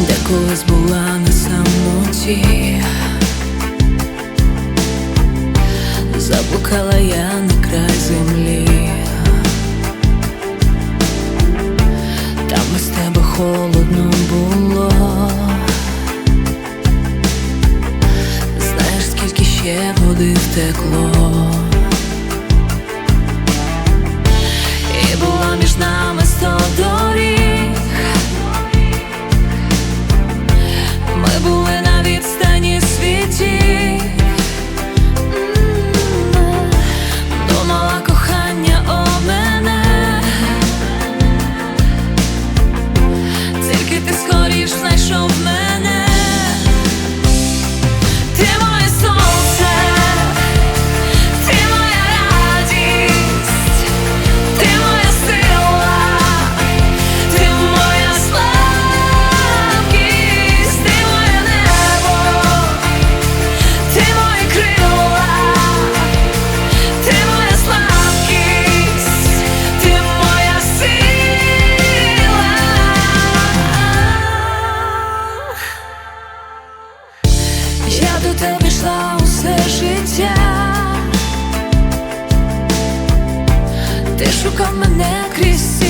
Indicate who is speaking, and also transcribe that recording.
Speaker 1: де колись була на самоті, запукала я на край землі, там з тебе холодно було. Знаєш, скільки ще води втекло. Шукав мене крізь